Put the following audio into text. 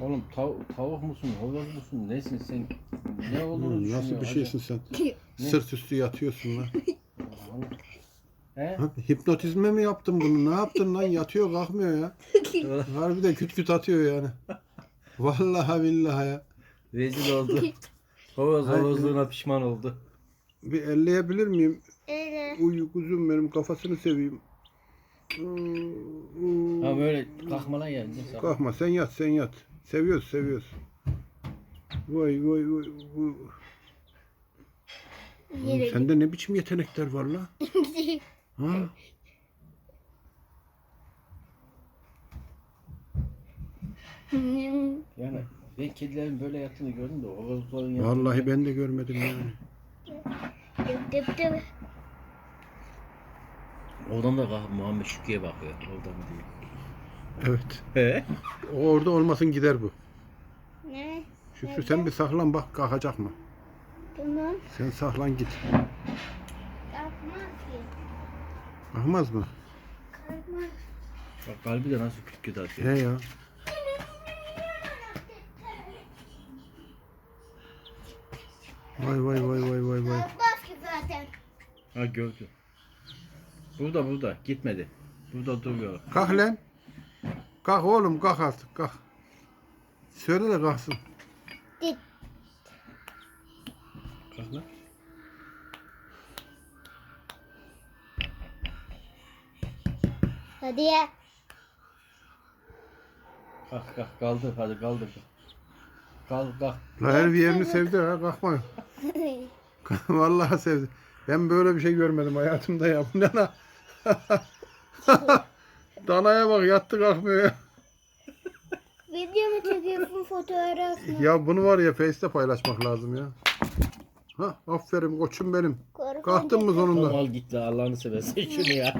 Oğlum tav- tavuk musun, horoz musun, nesin sen? Ne olduğunu Oğlum, düşünüyor nasıl bir hacı? şeysin sen? Ne? Sırt üstü yatıyorsun lan. He? Ha, Hipnotizme mi yaptın bunu? Ne yaptın lan? Yatıyor kalkmıyor ya. Harbi de küt küt atıyor yani. Vallahi billahi ya. Rezil oldu. Horoz Hayır. horozluğuna pişman oldu. Bir elleyebilir miyim? Evet. Uy kuzum benim kafasını seveyim. Ha böyle kalkmalan yani. Kalkma sen yat sen yat. Seviyoruz seviyoruz. Vay vay vay. vay. Oğlum, sende ne biçim yetenekler var la? Ha? Yani ben kedilerin böyle yattığını gördüm de horozların yattığını Vallahi ben de görmedim yani. Dıp dıp dıp. Oradan da Muhammed Şükrü'ye bakıyor. Oradan değil. Evet. He? O orada olmasın gider bu. Ne? Şükrü sen bir saklan bak kalkacak mı? Tamam. Sen saklan git. Kalkmaz ki. Kalkmaz mı? Kalkmaz. Bak kalbi de nasıl küt küt atıyor. He ya. Vay vay vay vay vay vay. Kalkmaz ki zaten. Ha gördüm. Burada burada gitmedi. Burada duruyor. Kalk lan. Kalk oğlum kalk artık kalk. Söyle de kalksın. Dik. Kalk lan. Hadi ya. Kalk kalk kaldır hadi kaldır. Kalk kalk. La her bir yerini sevdi ha kalkma. Vallahi sevdi. Ben böyle bir şey görmedim hayatımda ya. Bu ne lan? Danaya bak yattı kalkmıyor ya. Video mu çekiyorsun fotoğraf mı? Ya bunu var ya Face'te paylaşmak lazım ya. Ha aferin koçum benim. Korkunç. Kalktın mı sonunda? Tamam al git la Allah'ını seversen şunu ya.